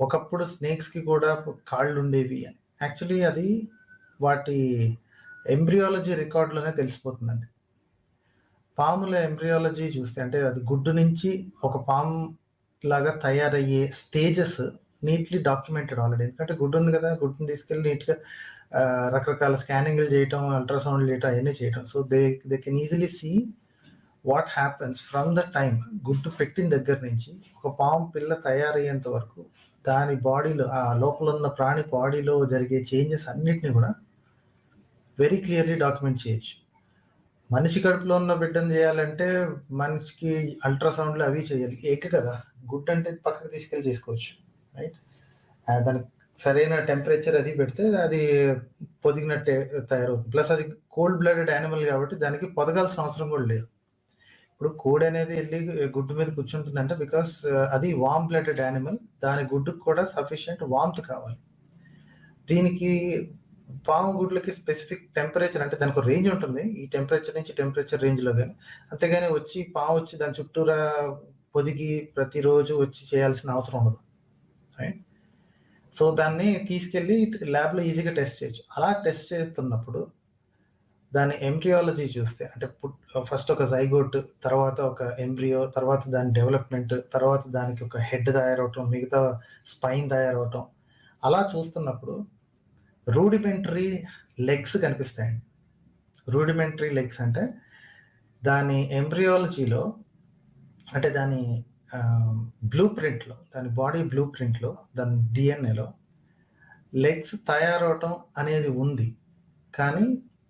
ఒకప్పుడు స్నేక్స్‌కి కూడా కాళ్ళు ఉండేవి అని. యాక్చువల్లీ అది వాటి ఎంబ్రియాలజీ రికార్డులోనే తెలిసిపోతుందండి. పాముల ఎంబ్రియాలజీ చూస్తే అంటే అది గుడ్డు నుంచి ఒక పాము లాగా తయారయ్యే స్టేజెస్ నీట్‌లీ డాక్యుమెంటెడ్ ఆల్రెడీ. ఎందుకంటే గుడ్డు ఉంది కదా! గుడ్డుని తీసుకెళ్ళి నీట్‌గా రకరకాల స్కానింగ్‌లు చేయటం, అల్ట్రాసౌండ్‌లు చేయటం అవన్నీ చేయటం. So, they they can easily see what happens from the time గుడ్డు పెట్టిన దగ్గర నుంచి ఒక పాము పిల్ల తయారయ్యేంత వరకు దాని బాడీలో ఆ లోపల ఉన్న ప్రాణి బాడీలో జరిగే చేంజెస్ అన్నిటిని కూడా వెరీ క్లియర్‌లీ డాక్యుమెంట్ చేయొచ్చు. మనిషి కడుపులో ఉన్న బిడ్డని చేయాలంటే మనిషికి అల్ట్రాసౌండ్‌లు అవి చేయాలి. ఎగ్ కదా! గుడ్ అంటే పక్కకు తీసుకెళ్ళి చేసుకోవచ్చు. రైట్? దానికి సరైన టెంపరేచర్ అది పెడితే అది పొదిగినట్టే తయారవుతుంది. ప్లస్ అది కోల్డ్ బ్లడెడ్ యానిమల్ కాబట్టి దానికి పొదగాల్సిన అవసరం కూడా లేదు. ఇప్పుడు కోడ్ అనేది వెళ్ళి గుడ్డు మీద కూర్చుంటుందంటే బికాస్ అది వామ్ బ్లడెడ్ యానిమల్. దాని గుడ్డుకు కూడా సఫిషియంట్ వామ్త్ కావాలి. దీనికి పాము గుడ్లకి స్పెసిఫిక్ టెంపరేచర్ అంటే దానికి రేంజ్ ఉంటుంది. ఈ టెంపరేచర్ నుంచి టెంపరేచర్ రేంజ్‌లో కానీ అంతేగాని వచ్చి పాము వచ్చి దాని చుట్టూరా పొదిగి ప్రతిరోజు వచ్చి చేయాల్సిన అవసరం ఉండదు. రైట్? సో, దాన్ని తీసుకెళ్ళి ల్యాబ్‌లో ఈజీగా టెస్ట్ చేయొచ్చు. అలా టెస్ట్ చేస్తున్నప్పుడు దాని ఎంబ్రియాలజీ చూస్తే అంటే పుట్ ఫస్ట్ ఒక జైగోట్, తర్వాత ఒక ఎంబ్రియో, తర్వాత దాని డెవలప్‌మెంట్, తర్వాత దానికి ఒక హెడ్ తయారవ్వటం, మిగతా స్పైన్ తయారవ్వటం. అలా చూస్తున్నప్పుడు రూడిమెంటరీ లెగ్స్ కనిపిస్తాయండి. రూడిమెంటరీ లెగ్స్ అంటే దాని ఎంబ్రియాలజీలో అంటే దాని బ్లూ ప్రింట్‌లో దాని బాడీ బ్లూ ప్రింట్‌లో దాని డిఎన్ఏలో లెగ్స్ తయారవ్వటం అనేది ఉంది. కానీ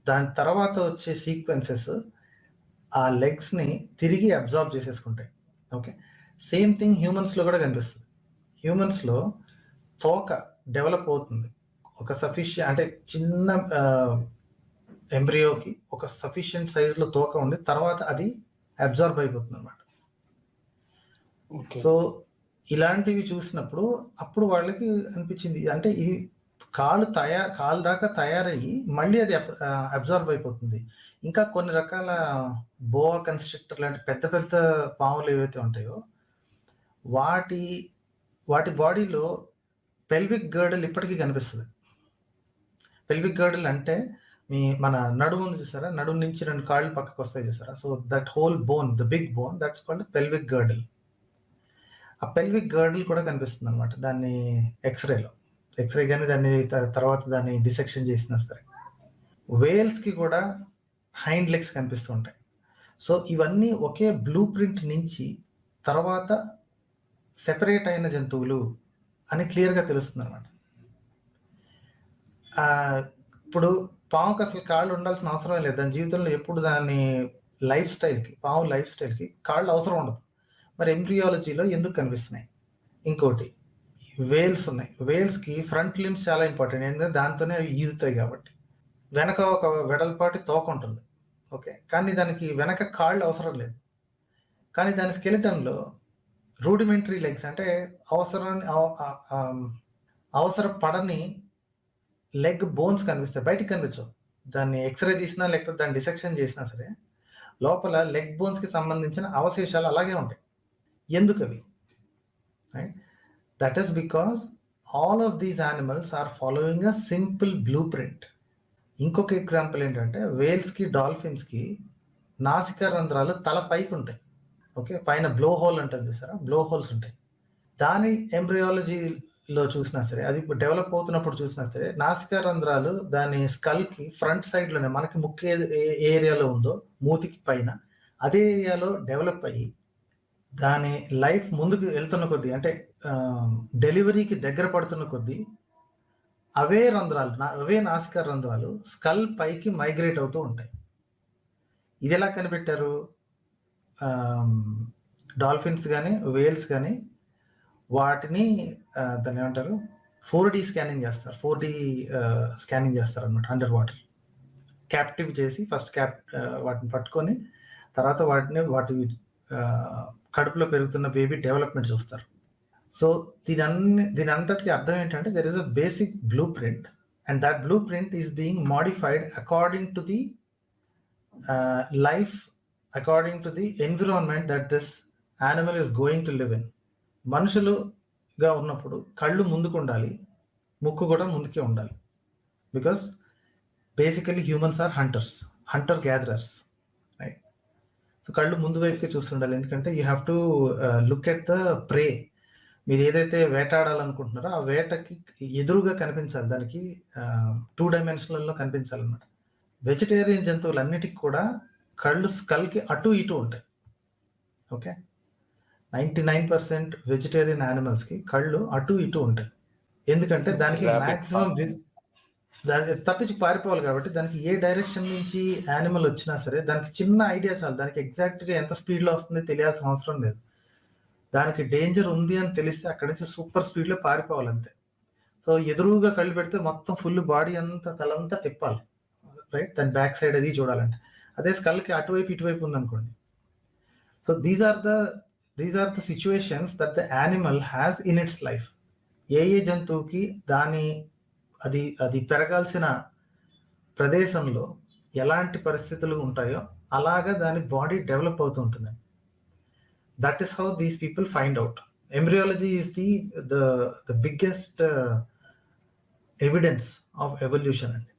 దాని తర్వాత వచ్చే సీక్వెన్సెస్ ఆ లెగ్స్‌ని తిరిగి అబ్జార్బ్ చేసేసుకుంటాయి. ఓకే. సేమ్ థింగ్ హ్యూమన్స్‌లో కూడా కనిపిస్తది. హ్యూమన్స్‌లో తోక డెవలప్ అవుతుంది. ఒక సఫిషి అంటే చిన్న ఎంబ్రియోకి ఒక సఫిషియంట్ సైజ్‌లో తోక ఉండి తర్వాత అది అబ్జార్బ్ అయిపోతుందన్నమాట. ఓకే. సో, ఇలాంటివి చూసినప్పుడు అప్పుడు వాళ్ళకి అనిపించింది. అంటే ఈ కాలు తయా కాలు దాకా తయారయ్యి మళ్ళీ అది అబ్జార్బ్ అయిపోతుంది. ఇంకా కొన్ని రకాల బోవా కన్స్ట్రక్టర్ లాంటి పెద్ద పెద్ద పాములు ఏవైతే ఉంటాయో వాటి వాటి బాడీలో పెల్విక్ గర్డిల్ ఇప్పటికీ కనిపిస్తుంది పెల్విక్ గర్డల్ అంటే మీ మన నడుము ఉంది చూసారా? నడుము నుంచి రెండు కాళ్ళు పక్కకు వస్తాయి చూసారా? So, that whole bone the big bone that's called pelvic girdle. ఆ పెల్విక్ గర్డిల్ కూడా కనిపిస్తుంది అనమాట దాన్ని ఎక్స్‌రేలో. ఎక్స్‌రే కానీ దాన్ని తర్వాత దాన్ని డిసెక్షన్ చేసినా సరే. వేల్స్‌కి కూడా హైండ్ లెగ్స్ కనిపిస్తూ ఉంటాయి. సో, ఇవన్నీ ఒకే బ్లూ ప్రింట్ నుంచి తర్వాత సెపరేట్ అయిన జంతువులు అని క్లియర్‌గా తెలుస్తుంది అనమాట ఇప్పుడు పాముకి అసలు కాళ్ళు ఉండాల్సిన అవసరం లేదు. దాని జీవితంలో ఎప్పుడు దాని లైఫ్ స్టైల్‌కి పాము లైఫ్ స్టైల్‌కి కాళ్ళు అవసరం ఉండదు. మరి ఎంబ్రియాలజీలో ఎందుకు కనిపిస్తున్నాయి? ఇంకోటి వేల్స్ ఉన్నాయి. వేల్స్‌కి ఫ్రంట్ లిమ్స్ చాలా ఇంపార్టెంట్. ఎందుకంటే దాంతోనే అవి ఈదుతాయి కాబట్టి. వెనక ఒక వెడల్పాటి తోక ఉంటుంది. ఓకే. కానీ దానికి వెనక కాళ్ళు అవసరం లేదు. కానీ దాని స్కెలిటన్‌లో రూడిమెంటరీ లెగ్స్ అంటే అవసరం అవసర పడని అవసరపడని లెగ్ బోన్స్ కనిపిస్తాయి. బయటికి కనిపించవు. దాన్ని ఎక్స్‌రే తీసినా లేకపోతే దాన్ని డిసెక్షన్ చేసినా సరే లోపల లెగ్ బోన్స్‌కి సంబంధించిన అవశేషాలు అలాగే ఉంటాయి. ఎందుకవి? Right? That is because all of these animals are following a simple blue print. ఇంకొక ఎగ్జాంపుల్ ఏంటంటే వేల్స్‌కి, డాల్ఫిన్స్‌కి నాసిక రంధ్రాలు తల పైకుంటాయి. ఓకే. పైన బ్లో హోల్ అంటాం చూసారా? బ్లో హోల్స్ ఉంటాయి. దాని ఎంబ్రియాలజీలో చూసినా సరే అది డెవలప్ అవుతున్నప్పుడు చూసినా సరే నాసిక రంధ్రాలు దాని స్కల్‌కి ఫ్రంట్ సైడ్‌లోనే మనకి ముఖ్య ఏ ఏరియాలో ఉందో మూతికి పైన అదే ఏరియాలో డెవలప్ అయ్యి దాని లైఫ్ ముందుకు వెళ్తున్న కొద్దీ అంటే డెలివరీకి దగ్గర పడుతున్న కొద్దీ అవే రంధ్రాలు నా అవే నాసిక రంధ్రాలు స్కల్ పైకి మైగ్రేట్ అవుతూ ఉంటాయి. ఇది ఎలా కనిపెట్టారు? డాల్ఫిన్స్ కానీ వేల్స్ కానీ వాటిని దాన్ని ఏమంటారు ఫోర్ డి స్కానింగ్ చేస్తారు. ఫోర్ డి స్కానింగ్ చేస్తారు అనమాట అండర్ వాటర్. క్యాప్టివ్ చేసి ఫస్ట్ క్యాప్ వాటిని పట్టుకొని తర్వాత వాటిని వాటి కడుపులో పెరుగుతున్న బేబీ డెవలప్‌మెంట్ చూస్తారు. సో, దీని అన్ని దీని అంతటికి అర్థం ఏంటంటే there is a basic blue print and that blue print is being modified according to the life according to the environment that this animal is going to live in. మనుషులుగా ఉన్నప్పుడు కళ్ళు ముందుకు ఉండాలి ముక్కు కూడా ముందుకే ఉండాలి because basically humans are hunters hunter gatherers కళ్ళు ముందు వైపుకే చూస్తుండాలి. ఎందుకంటే you have to look at the prey మీరు ఏదైతే వేటాడాలనుకుంటున్నారో ఆ వేటకి ఎదురుగా కనిపించాలి. దానికి టూ డైమెన్షనల్లో కనిపించాలన్నమాట. వెజిటేరియన్ జంతువులన్నిటికి కూడా కళ్ళు స్కల్కి అటు ఇటు ఉంటాయి. Okay? Ninety nine percent vegetarian యానిమల్స్కి కళ్ళు అటు ఇటు ఉంటాయి. ఎందుకంటే దానికి Rapid దాని తప్పించి పారిపోవాలి కాబట్టి దానికి ఏ డైరెక్షన్ నుంచి యానిమల్ వచ్చినా సరే దానికి చిన్న ఐడియా చాలు. దానికి ఎగ్జాక్ట్గా ఎంత స్పీడ్లో వస్తుంది తెలియాల్సిన అవసరం లేదు. దానికి డేంజర్ ఉంది అని తెలిస్తే అక్కడి నుంచి సూపర్ స్పీడ్లో పారిపోవాలి అంతే. సో ఎదురుగా కళ్ళు పెడితే మొత్తం ఫుల్ బాడీ అంతా తలంతా తిప్పాలి. రైట్? దాని బ్యాక్ సైడ్ అది చూడాలంటే. అదే స్కల్కి అటువైపు ఇటువైపు ఉందనుకోండి. So these are the these are the situations that the animal has in its life ఏ ఏ జంతువుకి దాని అది అది పెరగాల్సిన ప్రదేశంలో ఎలాంటి పరిస్థితులు ఉంటాయో అలాగా దాని బాడీ డెవలప్ అవుతూ ఉంటుంది. That is how these people find out embryology is the the the biggest evidence of evolution అండి.